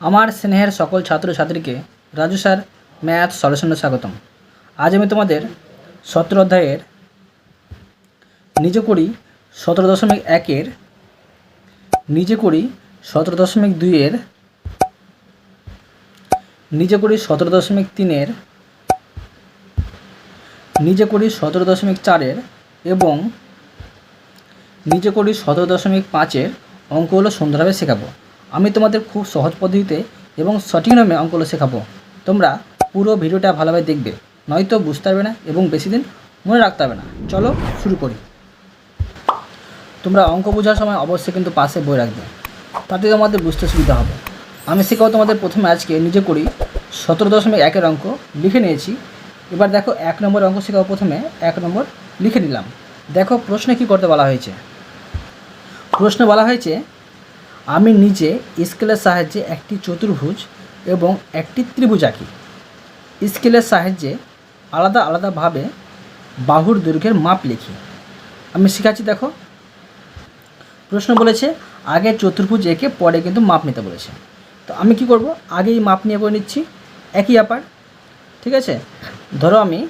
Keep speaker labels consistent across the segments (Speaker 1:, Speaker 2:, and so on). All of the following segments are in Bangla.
Speaker 1: আমার স্নেহের সকল ছাত্রছাত্রীকে রাজু স্যার, ম্যাথ সলিউশনে স্বাগতম। আজ আমি তোমাদের সতেরো অধ্যায়ের নিজে করি সতেরো দশমিক একের নিজে করি সতেরো দশমিক দুইয়ের নিজে করি সতেরো দশমিক তিনের নিজে করি সতেরো দশমিক চারের এবং নিজে করি সতেরো দশমিক পাঁচের অঙ্কগুলো সুন্দরভাবে শেখাবো। আমি তোমাদের খুব সহজ পদ্ধতিতে এবং সঠিক নিয়মে অঙ্কগুলো শেখাবো। তোমরা পুরো ভিডিওটা ভালোভাবে দেখবে, নয়তো বুঝতে পারবে না এবং বেশি দিন মনে রাখতে হবে না। চলো শুরু করি। তোমরা অঙ্ক বোঝার সময় অবশ্যই কিন্তু পাশে বই রাখবে, তাতে তোমাদের বুঝতে সুবিধা হবে। আমি শেখাবো তোমাদের প্রথমে আজকে নিজে করি, সতেরো দশমিক একের অঙ্ক লিখে নিয়েছি। এবার দেখো এক নম্বর অঙ্ক শেখাবো প্রথমে, এক নম্বর লিখে নিলাম। দেখো প্রশ্নে কি করতে বলা হয়েছে? প্রশ্নে বলা হয়েছে আমি নিজে স্কেলের সাহায্যে একটি চতুর্ভুজ এবং একটি ত্রিভুজ আঁকি। স্কেলের সাহায্যে আলাদা আলাদাভাবে বাহুর দৈর্ঘ্যের মাপ লিখি। আমি শেখাচ্ছি, দেখো। প্রশ্ন বলেছে, আগে চতুর্ভুজ এঁকে পরে কিন্তু মাপ নিতে বলেছে। তো আমি কি করব? আগেই মাপ নিয়ে করে নিচ্ছি। একই ব্যাপার, ঠিক আছে? ধরো আমি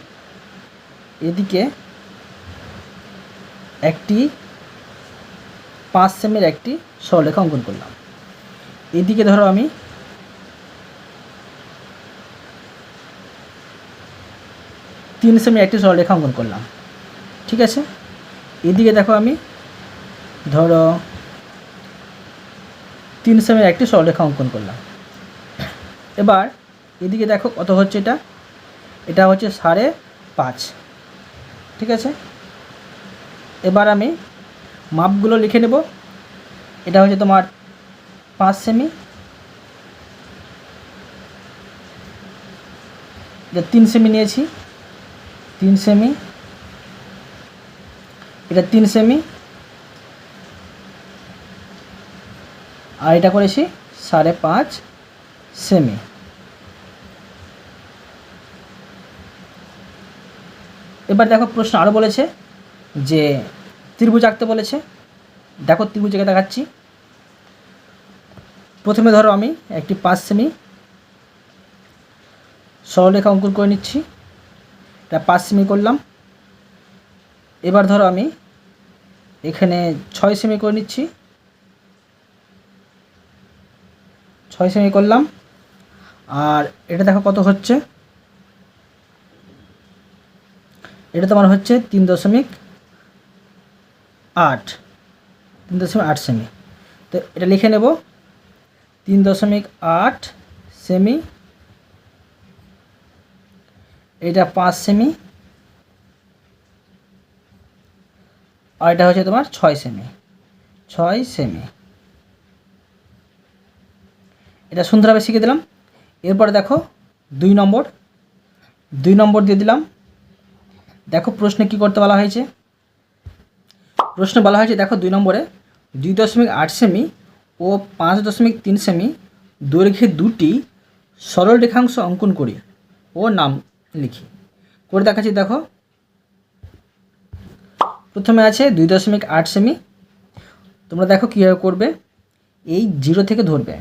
Speaker 1: এদিকে একটি পাঁচ সেমের একটি সরলেখা অঙ্কন করলাম। এদিকে ধরো আমি তিন সেমের একটি সরলরেখা অঙ্কন করলাম। ঠিক আছে? এদিকে দেখো আমি ধরো তিন সেমের একটি সরলরেখা অঙ্কন করলাম। এবার এদিকে দেখো কত হচ্ছে এটা? এটা হচ্ছে সাড়ে পাঁচ। ঠিক আছে? এবার আমি মাপগুলো লিখে নেব। এটা হচ্ছে তোমার পাঁচ সেমি। এটা তিন সেমি নিয়েছি। তিন সেমি। এটা তিন সেমি। আর এটা করেছি সাড়ে পাঁচ সেমি। এবার দেখো প্রশ্ন আরও বলেছে যে ত্রিভুজ আঁকতে বলেছে। দেখো ত্রিভুজ এঁকে দেখাচ্ছি। প্রথমে ধরো আমি একটি পাঁচ সেমি। সরলরেখা অঙ্কন করে নিচ্ছি। এটা পাঁচ সেমি করলাম। এবার ধরো আমি এখানে ছয় সেমি করে নিচ্ছি। ছয় সেমি করলাম। আর এটা দেখো কত হচ্ছে? এটা তোমার হচ্ছে তিন দশমিক আট, তিন দশমিক আট সেমি তো এটা লিখে নেব, তিন দশমিক আট সেমি এটা পাঁচ সেমি আর এটা হচ্ছে তোমার ছয় সেমি ছয় সেমি এটা সুন্দরভাবে শিখে দিলাম। এরপরে দেখো, দুই নম্বর। দুই নম্বর দিয়ে দিলাম। দেখো প্রশ্নে কি করতে বলা হয়েছে? প্রশ্নে বলা হয়েছে, দেখো দুই নম্বরে, দুই দশমিক আট সেমি ও পাঁচ দশমিক তিন সেমি দৈর্ঘ্যে দুটি সরল রেখাংশ অঙ্কন করি ও নাম লিখি। করে দেখাচ্ছি, দেখো। প্রথমে আছে দুই দশমিক আট সেমি। তোমরা দেখো কীভাবে করবে? এই জিরো থেকে ধরবে।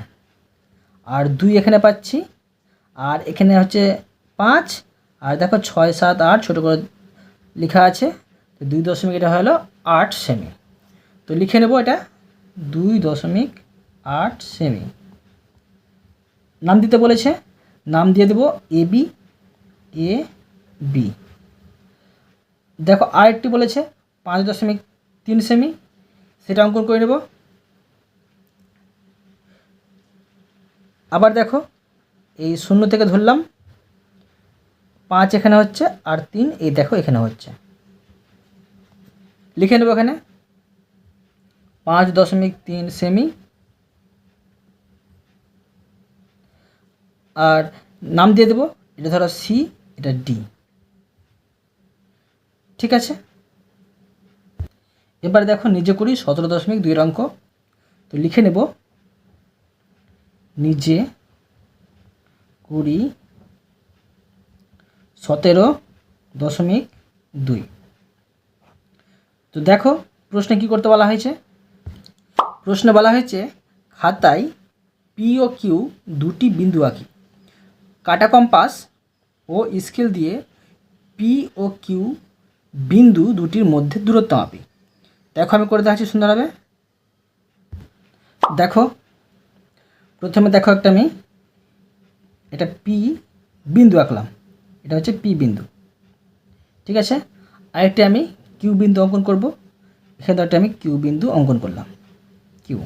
Speaker 1: আর দুই এখানে পাচ্ছি, আর এখানে হচ্ছে পাঁচ, আর দেখো ছয়, সাত, আট, ছোটো করে লেখা আছে। দুই দশমিক এটা হলো আট সেমি তো লিখে নেব এটা দুই দশমিক আট সেমি নাম দিতে বলেছে, নাম দিয়ে দেবো এ বি এ বি দেখো আরেকটি বলেছে, পাঁচ দশমিক তিন সেমি সেটা অঙ্কন করে নেব। আবার দেখো, এই শূন্য থেকে ধরলাম, পাঁচ এখানে হচ্ছে আর তিন, এই দেখো এখানে হচ্ছে। লিখে নেব এখানে। পাঁচ দশমিক তিন সেমি। আর নাম দিয়ে দেবো, এটা ধরো সি, এটা ডি। ঠিক আছে? এবার দেখো নিজে করি সতেরো দশমিক দুই অঙ্ক। তো লিখে নেব, নিজে কুড়ি সতেরো দশমিক দুই। তো দেখো, প্রশ্নে কি করতে বলা হয়েছে? প্রশ্নে বলা হয়েছে, খাতায় পি ও কিউ দুটি বিন্দু আঁকি। কাটা কম্পাস ও স্কেল দিয়ে পি ও কিউ বিন্দু দুটির মধ্যে দূরত্ব মাপি। দেখো আমি করে দেখাচ্ছি সুন্দরভাবে। দেখো, প্রথমে দেখো একটা আমি, এটা পি বিন্দু আঁকলাম। এটা হচ্ছে পি বিন্দু। ঠিক আছে? আরেকটি আমি কিউ বিন্দু অঙ্কন করব। এখানে একটা আমি কিউ বিন্দু অঙ্কন করলাম। কিউ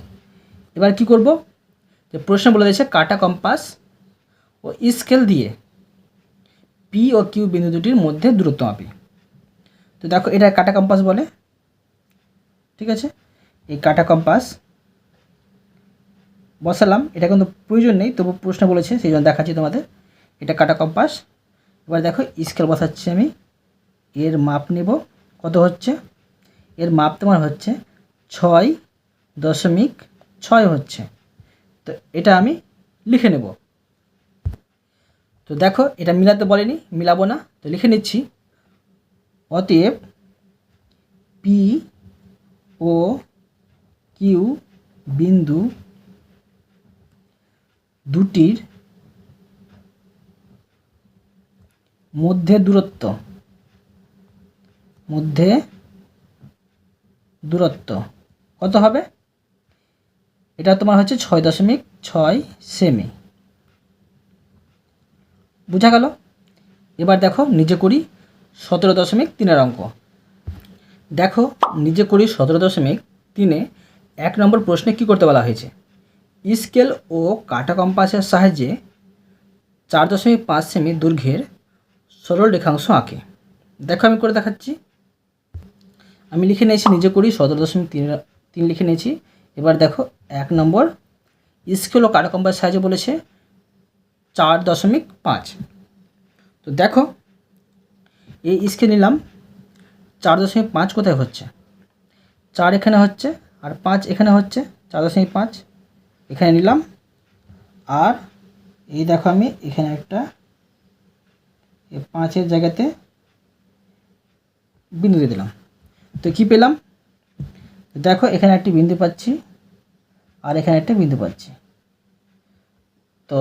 Speaker 1: এবার কি করব? যে প্রশ্ন বলে দিয়েছে, কাটা কম্পাস ও স্কেল দিয়ে পি ও কিউ বিন্দু দুটির মধ্যে দূরত্ব মাপি। তো দেখো, এটা কাটা কম্পাস বলে। ঠিক আছে? এই কাটা কম্পাস বসালাম। এটা কিন্তু প্রয়োজন নেই, তবু প্রশ্ন বলেছে, সেই জন্য দেখাচ্ছি তোমাদের। এটা কাটা কম্পাস। এবার দেখো, স্কেল বসাচ্ছি আমি। এর মাপ নেব। কত হচ্ছে? এর মাপ তোমার হচ্ছে ছয় দশমিক ছয় হচ্ছে। তো এটা আমি লিখে নেব। তো দেখো, এটা মিলাতে বলেনি, মিলাবো না, তো লিখে নিচ্ছি। অতএব পি ও কিউ বিন্দু দুটির মধ্যে দূরত্ব মধ্যে দূরত্ব। কত হবে? এটা তোমার হচ্ছে ছয় দশমিক ছয় সেমি। বোঝা গেল? এবার দেখো নিজে করি সতেরো দশমিক তিনের অঙ্ক। দেখো নিজে করি সতেরো দশমিক তিনে এক নম্বর প্রশ্নে কি করতে বলা হয়েছে? স্কেল ও কাটা কম্পাসের সাহায্যে চার দশমিক পাঁচ সেমি দৈর্ঘ্যের সরল রেখাংশ আঁকে। দেখো আমি করে দেখাচ্ছি। আমি লিখে নিয়েছি, নিজে করি, সতেরো দশমিক তিন তিন লিখে নিয়েছি। এবার দেখো, এক নম্বর, স্কেল ও কাটা কম্পাসের সাহায্যে বলেছে চার দশমিক পাঁচ। তো দেখো, এই স্কেল নিলাম, চার দশমিক পাঁচ কোথায় হচ্ছে? চার এখানে হচ্ছে, আর পাঁচ এখানে হচ্ছে, চার দশমিক পাঁচ। এখানে নিলাম, আর এই দেখো আমি, এখানে একটা পাঁচের জায়গাতে বিন্দু দিয়ে দিলাম। তো কি পেলাম? দেখো, এখানে একটি বিন্দু পাচ্ছি আর এখানে একটা বিন্দু পাচ্ছি। তো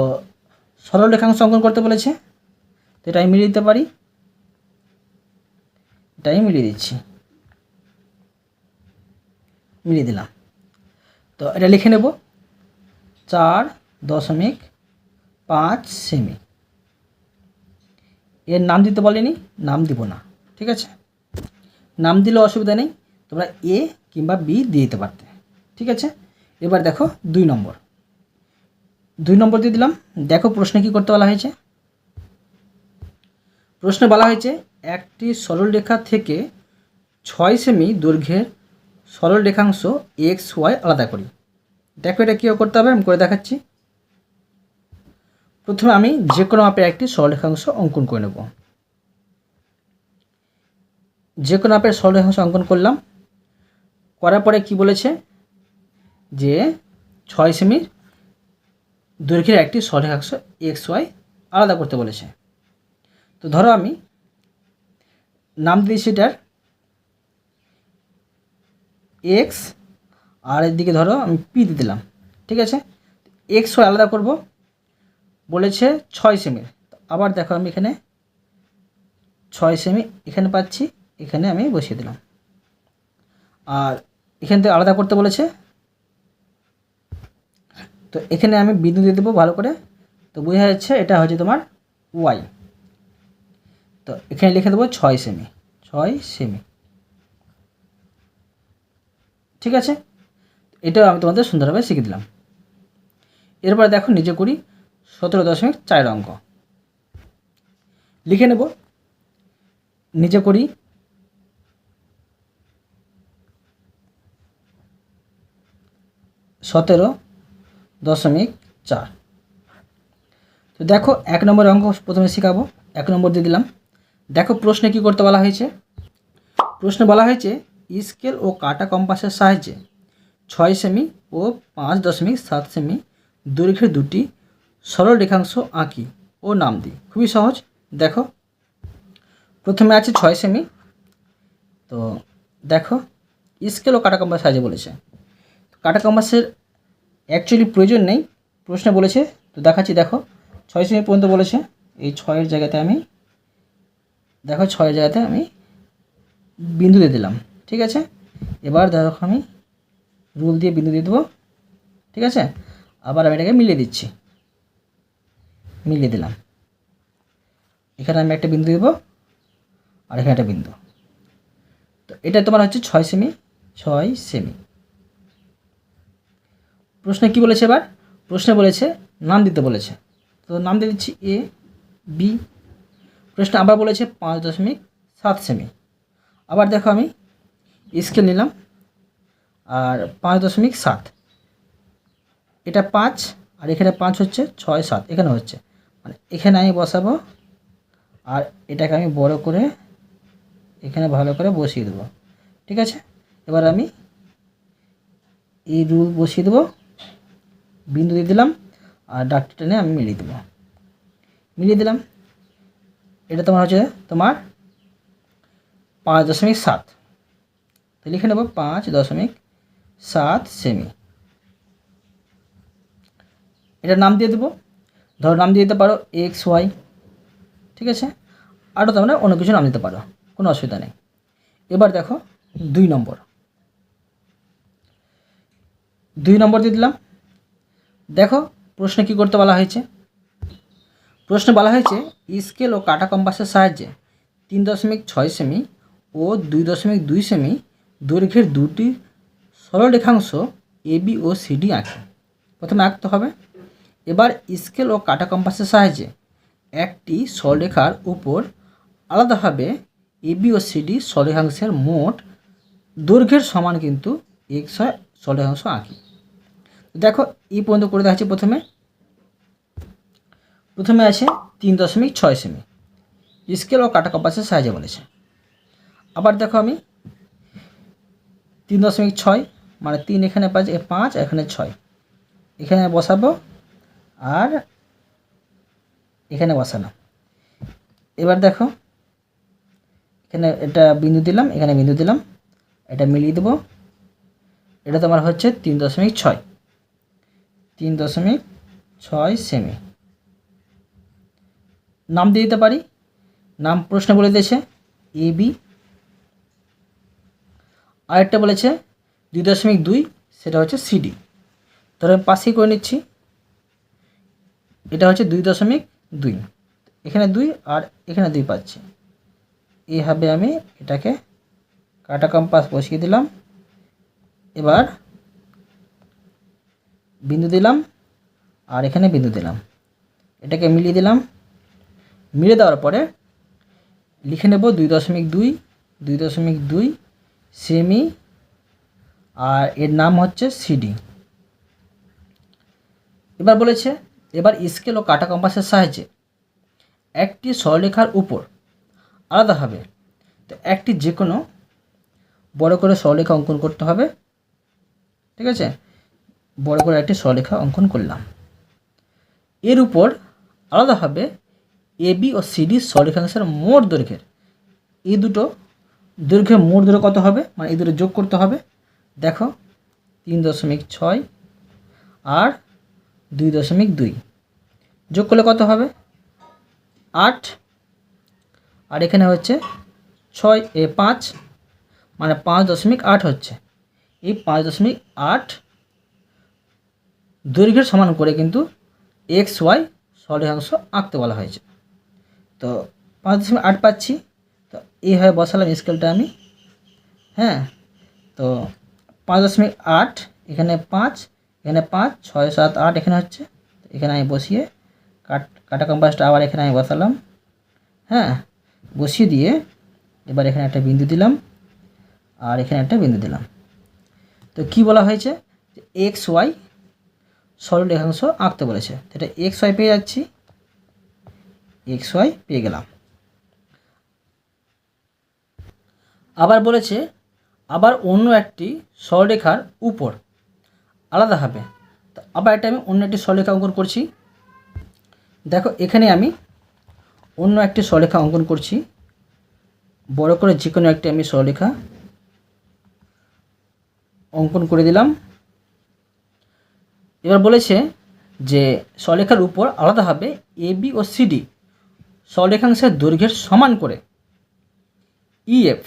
Speaker 1: সরল রেখাংশ অঙ্কন করতে বলেছে, তো এটা আমি মিলিয়ে দিতে পারি। এটাই মিলিয়ে দিচ্ছি। মিলিয়ে দিলাম। তো এটা লিখে নেব। চার দশমিক পাঁচ সেমি। এর নাম দিতে বলেনি, নাম দিব না, ঠিক আছে? নাম দিলে অসুবিধা নেই, তোমরা এ কিংবা বি দিয়ে দিতে পারতে। ঠিক আছে? এবার দেখো দুই নম্বর। দুই নম্বর দিয়ে দিলাম। দেখো প্রশ্নে কি করতে বলা হয়েছে? প্রশ্নে বলা হয়েছে, একটি সরল রেখা থেকে ছয় সেমি দৈর্ঘ্যের সরল রেখাংশ এক্স ওয়াই আলাদা করি। দেখো এটা কী করতে হবে? আমি করে দেখাচ্ছি। প্রথমে আমি যে কোনো মাপের একটি সরল রেখাংশ অঙ্কন করে নেব। যে কোনো মাপের সরল রেখাংশ অঙ্কন করলাম। করার পরে কি বলেছে? যে ছয় সেমির দৈর্ঘ্যের একটি সরল রেখাংশ এক্স ওয়াই আলাদা করতে বলেছে। তো ধরো আমি নাম দিয়েছি এটার। এক্স আর এদিকে ধরো আমি পি দিয়ে দিলাম। ঠিক আছে? এক্স ওয়াই আলাদা করব। বলেছে ছয় সেমির। আবার দেখো আমি এখানে ছয় সেমি এখানে পাচ্ছি। এখানে আমি বসিয়ে দিলাম। আর এখান থেকে আলাদা করতে বলেছে। তো এখানে আমি বিন্দু দিয়ে দেবো ভালো করে। তো বোঝা যাচ্ছে এটা হচ্ছে তোমার ওয়াই তো এখানে লিখে দেবো ছয় সেমি ছয় সেমি ঠিক আছে? এটাও আমি তোমাদের সুন্দরভাবে শিখে দিলাম। এরপরে দেখো নিজে করি সতেরো দশমিক চার অঙ্ক। লিখে নেব। নিজে করি সতেরো দশমিক চার। তো দেখো, এক নম্বর অঙ্ক প্রথমে শেখাবো। এক নম্বর দিয়ে দিলাম। দেখো, প্রশ্নে কি করতে বলা হয়েছে? প্রশ্নে বলা হয়েছে, স্কেল ও কাটা কম্পাসের সাহায্যে ছয় সেমি ও পাঁচ দশমিক সাত সেমি দৈর্ঘ্যের দুটি সরল রেখাংশ আঁকি ও নাম দিই। খুবই সহজ। দেখো, প্রথমে আছে ছয় সেমি। তো দেখো, স্কেল ও কাটা কম্পাসের সাহায্যে বলেছে। কাটা কম্পাসের অ্যাকচুয়ালি প্রয়োজন নেই। প্রশ্নে বলেছে, তো দেখাচ্ছি, দেখো। ছয় সেমি পর্যন্ত বলেছে, এই ছয়ের জায়গাতে আমি, দেখো, ছয়ের জায়গাতে আমি বিন্দু দিয়ে দিলাম, ঠিক আছে? এবার দেখো আমি রুল দিয়ে বিন্দু দিয়ে দেবো, ঠিক আছে? আবার আমি এটাকে মিলিয়ে দিচ্ছি। মিলিয়ে দিলাম। এখানে আমি একটা বিন্দু দেবো, আর এখানে একটা বিন্দু। তো এটা তোমার হচ্ছে ছয় সেমি ছয় সেমি প্রশ্নে কি বলেছে এবার? প্রশ্নে বলেছে, নাম দিতে বলেছে। তো নাম দিয়ে দিচ্ছি এ বি প্রশ্ন আবার বলেছে পাঁচ দশমিক সাত সেমি। আবার দেখো আমি স্কেল নিলাম, আর পাঁচ দশমিক সাত। এটা পাঁচ, আর এখানে পাঁচ হচ্ছে ছয় সাত, এখানে হচ্ছে। মানে এখানে আমি বসাবো, আর এটাকে আমি বড় করে, এখানে ভালো করে বসিয়ে দেবো। ঠিক আছে? এবার আমি এই রুল বসিয়ে দেবো। বিন্দু দিয়ে দিলাম, আর ডাকটি টেনে আমি মিলিয়ে দেবো। মিলিয়ে দিলাম। এটা তোমার হচ্ছে তোমার পাঁচ দশমিক সাত। তো লিখে নেব পাঁচ দশমিক সাত সেমি। এটার নাম দিয়ে দেবো। ধরো নাম দিয়ে দিতে পারো এক্স ওয়াই, ঠিক আছে? আরও তোমরা অন্য কিছু নাম দিতে পারো, কোনো অসুবিধা নেই। এবার দেখো দুই নম্বর। দুই নম্বর দিয়ে দিলাম। দেখো, প্রশ্নে কি করতে বলা হয়েছে? প্রশ্নে বলা হয়েছে, স্কেল ও কাটা কম্পাসের সাহায্যে তিন দশমিক ছয় সেমি ও দুই দশমিক দুই সেমি দৈর্ঘ্যের দুটি সরলরেখাংশ এবি ও সিডি আঁকে। প্রথমে আঁকতে হবে। এবার স্কেল ও কাটা কম্পাসের সাহায্যে একটি সরলরেখার উপর আলাদাভাবে এবি ও সিডি সরলরেখাংশের মোট দৈর্ঘ্যের সমান কিন্তু এক্স সরলরেখাংশ আঁকি। দেখো এই পর্যন্ত করে দেখাচ্ছি প্রথমে। প্রথমে আছে তিন দশমিক ছয় সেমি। স্কেল ও কাটা কম্পাসের সাহায্যে বলেছে। আবার দেখো আমি, তিন দশমিক ছয় মানে তিন এখানে পাঁচ পাঁচ, এখানে ছয়। এখানে বসাবো, আর এখানে বসানো। এবার দেখো, এখানে এটা বিন্দু দিলাম, এখানে বিন্দু দিলাম, এটা মিলিয়ে দেবো। এটা তোমার হচ্ছে তিন দশমিক ছয়। তিন দশমিক ছয় সেমি। নাম দিয়ে দিতে পারি? নাম প্রশ্ন বলে দিয়েছে এ বি আরেকটা বলেছে দুই দশমিক দুই, সেটা হচ্ছে সিডি ধরো আমি পাশেই করে নিচ্ছি। এটা হচ্ছে দুই দশমিক দুই। এখানে দুই আর এখানে দুই পাচ্ছি। এইভাবে আমি এটাকে কাটা কম্পাস বসিয়ে দিলাম। এবার বিন্দু দিলাম, আর এখানে বিন্দু দিলাম। এটাকে মিলিয়ে দিলাম। মিলিয়ে দেওয়ার পরে লিখে নেব দুই দশমিক দুই দুই দশমিক দুই সেমি আর এর নাম হচ্ছে সিডি এবার বলেছে, এবার স্কেল ও কাটা কম্পাসের সাহায্যে একটি সরলেখার উপর আলাদাভাবে তো একটি যে কোনো বড় করে সরলেখা অঙ্কন করতে হবে। ঠিক আছে? বড় করে একটি সরলেখা অঙ্কন করলাম। এর উপর আলাদাভাবে এবি ও সিডি সরলেখাংশের মোট দৈর্ঘ্যের। এই দুটো দৈর্ঘ্যের মোট দৈর্ঘ্য কত হবে? মানে এই দুটো যোগ করতে হবে। দেখো, তিন দশমিক ছয় আর দুই দশমিক দুই। যোগ করলে কত হবে? আট। আর এখানে হচ্ছে ছয়, এ পাঁচ মানে পাঁচ দশমিক আট হচ্ছে। এই পাঁচ দশমিক আট দৈর্ঘ্যের সমান করে কিন্তু এক্স ওয়াই সরলেখাংশ আঁকতে বলা হয়েছে। তো পাঁচ দশমিক আট পাচ্ছি। তো এইভাবে বসালাম স্কেলটা আমি। হ্যাঁ তো পাঁচ দশমিক আট, এখানে পাঁচ এখানে পাঁচ, ছয়, সাত, আট এখানে হচ্ছে। এখানে আমি বসিয়ে কাট, কাটা কম্পাসটা আবার এখানে আমি বসালাম। হ্যাঁ বসিয়ে দিয়ে এবার এখানে একটা বিন্দু দিলাম আর এখানে একটা বিন্দু দিলাম। তো কি বলা হয়েছে? এক্স ওয়াই সরল রেখাংশ আঁকতে বলেছে। এটা এক্স ওয়াই পেয়ে যাচ্ছি। এক্স ওয়াই পেয়ে গেলাম। আবার বলেছে, আবার অন্য একটি সরলরেখার উপর আলাদা হবে। আবার এটা আমি অন্য একটি সরলরেখা অঙ্কন করছি। দেখো, এখানে আমি অন্য একটি সরলরেখা অঙ্কন করছি। বড় করে যে কোনো একটি আমি সরলরেখা অঙ্কন করে দিলাম। এবার বলেছে যে সরলেখার উপর আলাদাভাবে এ বি ও সিডি সরলেখাংশের দৈর্ঘ্যের সমান করে ইএফ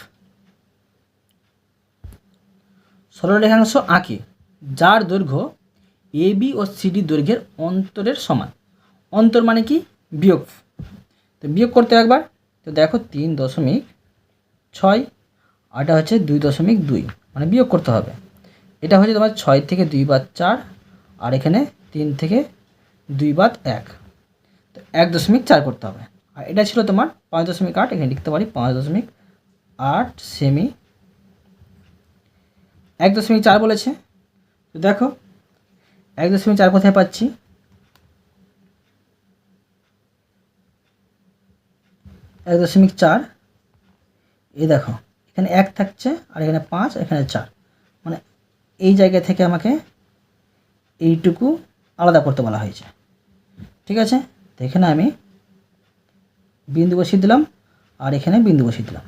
Speaker 1: সরলরেখাংশ আঁকি, যার দৈর্ঘ্য এ বি ও সিডি দৈর্ঘ্যের অন্তরের সমান। অন্তর মানে কি? বিয়োগ তো বিয়োগ করতে একবার। তো দেখো তিন দশমিক ছয় আরটা হচ্ছে দুই দশমিক দুই মানে বিয়োগ করতে হবে। এটা হচ্ছে তোমার ছয় থেকে দুই বা চার আর এখানে তিন থেকে দুই বাদ এক। তো এক দশমিক চার করতে হবে। আর এটা ছিল তোমার পাঁচ দশমিক আট, এখানে লিখতে পারি পাঁচ দশমিক আট সেমি এক দশমিক চার বলেছে। তো দেখো, এক দশমিক চার কোথায় পাচ্ছি? এক দশমিক চার, এই দেখো, এখানে এক থাকছে আর এখানে পাঁচ, এখানে চার। মানে এই জায়গা থেকে আমাকে এইটুকু আলাদা করতে বলা হয়েছে। ঠিক আছে? তো এখানে আমি বিন্দু বসিয়ে দিলাম আর এখানে বিন্দু বসিয়ে দিলাম।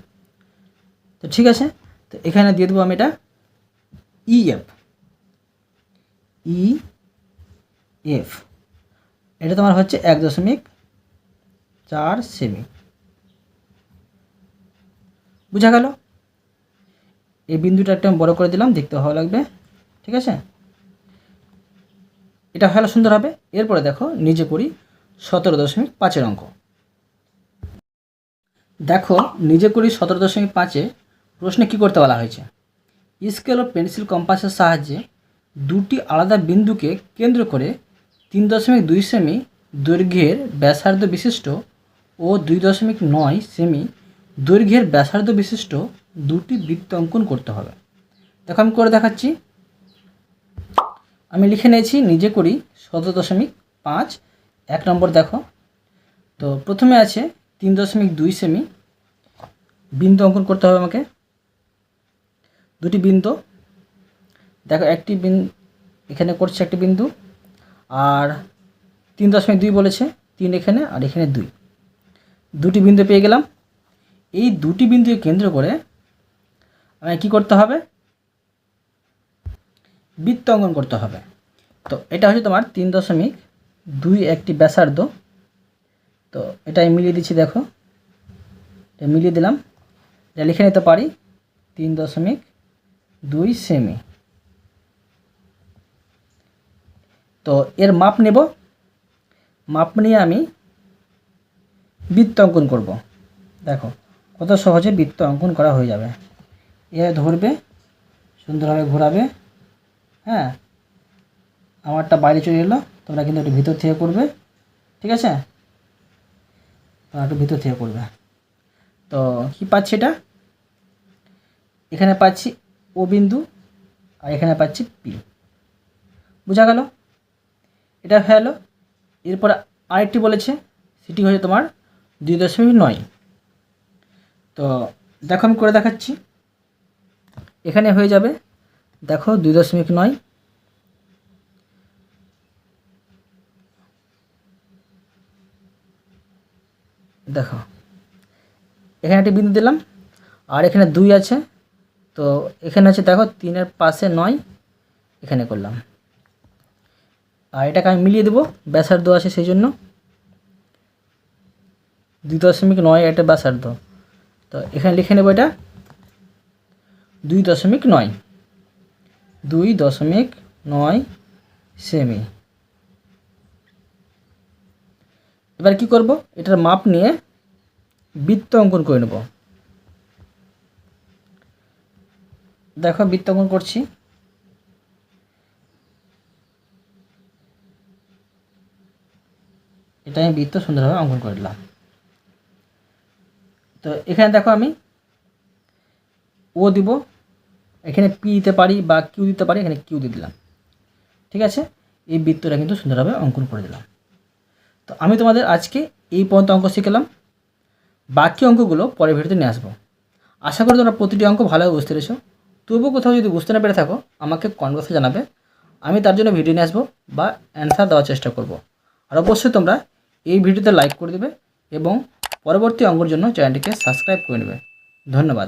Speaker 1: তো ঠিক আছে? তো এখানে দিয়ে দেবো আমি এটা ইএফ ই এফ এটা তোমার হচ্ছে এক দশমিক চার সেমি। বুঝা গেল? এই বিন্দুটা একটু বড় করে দিলাম, দেখতে ভালো লাগবে। ঠিক আছে? এটা ভালো সুন্দর হবে। এরপরে দেখো, নিজে করি সতেরো দশমিক পাঁচের অঙ্ক। দেখো, নিজে করি সতেরো দশমিক পাঁচে প্রশ্নে কী করতে বলা হয়েছে? স্কেল ও পেন্সিল কম্পাসের সাহায্যে দুটি আলাদা বিন্দুকে কেন্দ্র করে তিন দশমিক দুই সেমি দৈর্ঘ্যের ব্যাসার্ধ বিশিষ্ট ও দুই দশমিক নয় সেমি দৈর্ঘ্যের ব্যাসার্ধ বিশিষ্ট দুটি বৃত্ত অঙ্কন করতে হবে। দেখো, আমি করে দেখাচ্ছি। আমি লিখে নিয়েছি, নিজে করি, সতেরো দশমিক পাঁচ। এক নম্বর দেখো। তো প্রথমে আছে তিন দশমিক দুই সেমি। বিন্দু অঙ্কন করতে হবে আমাকে। দুটি বিন্দু। দেখো, একটি বিন, এখানে করছে একটি বিন্দু, আর তিন দশমিক দুই বলেছে, তিন এখানে আর এখানে দুই। দুটি বিন্দু পেয়ে গেলাম। এই দুটি বিন্দুকে কেন্দ্র করে আমায় কী করতে হবে? বৃত্ত অঙ্কন করতে হবে। তো এটা হচ্ছে তোমার তিন দশমিক দুই একটি ব্যাসার্ধ। তো এটা আমি মিলিয়ে দিচ্ছি দেখো। এটা মিলিয়ে দিলাম। এটা লিখে নিতে পারি তিন দশমিক দুই সেমি। তো এর মাপ নেব। মাপ নিয়ে আমি বৃত্ত অঙ্কন করব। দেখো, কত সহজে বৃত্ত অঙ্কন করা হয়ে যাবে। এ ধরবে, সুন্দরভাবে ঘোরাবে। হ্যাঁ? আমারটা বাইরে চলে এলো, তোমরা কিন্তু একটু ভিতর থেকে করবে, ঠিক আছে? তোমরা একটু ভিতর থেকে করবে। তো কি পাচ্ছি এটা? এখানে পাচ্ছি ও বিন্দু, আর এখানে পাচ্ছি পি। বোঝা গেল? এটা হয়ে গেলো। এরপর আরেকটি বলেছে, সেটি হচ্ছে তোমার দুই দশমিক নয়। তো দেখো আমি করে দেখাচ্ছি। এখানে হয়ে যাবে দেখো, দুই দশমিক নয়। দেখো, এখানে একটি বিন্দু দিলাম, আর এখানে দুই আছে। তো এখানে আছে দেখো, তিনের পাশে নয়, এখানে করলাম। আর এটাকে আমি মিলিয়ে দেবো, ব্যাসার্ধ আছে সেই জন্য। দুই দশমিক নয় একটা ব্যাসার্ধ। তো এখানে লিখে নেব এটা, দুই দশমিক নয়। দুই দশমিক নয় সেমি। এবার কি করব? এটার মাপ নিয়ে বৃত্ত অঙ্কন করে নেব। দেখো, বৃত্ত অঙ্কন করছি। এটা আমি বৃত্ত সুন্দরভাবে অঙ্কন করে দিলাম তো এখানে দেখো আমি ও দিব এখানে পি দিতে পারি বা কিউ দিতে পারি, এখানে কিউ দিয়ে দিলাম। ঠিক আছে? এই বৃত্তটা কিন্তু সুন্দরভাবে অঙ্কন করে দিলাম। তো আমি তোমাদের আজকে এই পর্যন্ত অঙ্ক শিখলাম। বাকি অঙ্কগুলো পরের ভিডিওতে নিয়ে আসব। আশা করি তোমরা প্রতিটি অঙ্ক ভালোভাবে বুঝতে পেরেছ। তবুও কোথাও যদি বুঝতে না পেরে থাকো, আমাকে কনভার্সে জানাবে। আমি তার জন্য ভিডিও নিয়ে আসব বা অ্যান্সার দেওয়ার চেষ্টা করব। আর অবশ্যই তোমরা এই ভিডিওতে লাইক করে দেবে এবং পরবর্তী অঙ্কর জন্য চ্যানেলটিকে সাবস্ক্রাইব করে নেবে। ধন্যবাদ।